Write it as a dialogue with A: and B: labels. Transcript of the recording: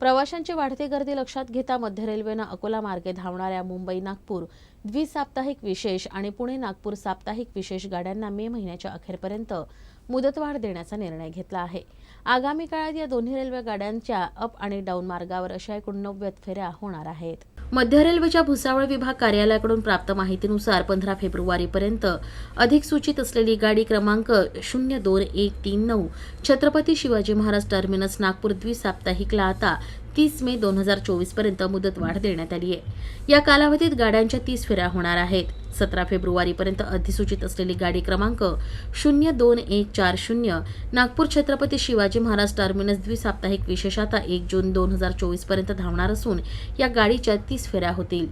A: प्रवाशांची वाढती गर्दी लक्षात घेता मध्य रेल्वेनं अकोला मार्गे धावणाऱ्या मुंबई नागपूर द्विसाप्ताहिक विशेष आणि पुणे नागपूर साप्ताहिक विशेष गाड्यांना मे महिन्याच्या अखेरपर्यंत मुदतवाढ देण्याचा निर्णय घेतला आहे. आगामी काळात या दोन्ही रेल्वे गाड्यांच्या अप आणि डाऊन मार्गावर अशा एकूण नव्वद फेऱ्या होणार आहेत. मध्य रेल्वेच्या भुसावळ विभाग कार्यालयाकडून प्राप्त माहितीनुसार पंधरा फेब्रुवारीपर्यंत अधिसूचित असलेली गाडी क्रमांक शून्य दोन एक तीन नऊ छत्रपती शिवाजी महाराज टर्मिनस नागपूर द्विसाप्ताहिकला आता तीस मे दोन हजार चोवीसपर्यंत मुदतवाढ देण्यात आली आहे या कालावधीत गाड्यांच्या तीस फेऱ्या होणार आहेत. सतरा फेब्रुवारीपर्यंत अधिसूचित असलेली गाडी क्रमांक शून्य दोन एक चार शून्य नागपूर छत्रपती शिवाजी महाराज टर्मिनस द्विसाप्ताहिक विशेषता एक जून दोन हजार चोवीसपर्यंत धावणार असून या गाडीच्या तीस फेऱ्या होतील.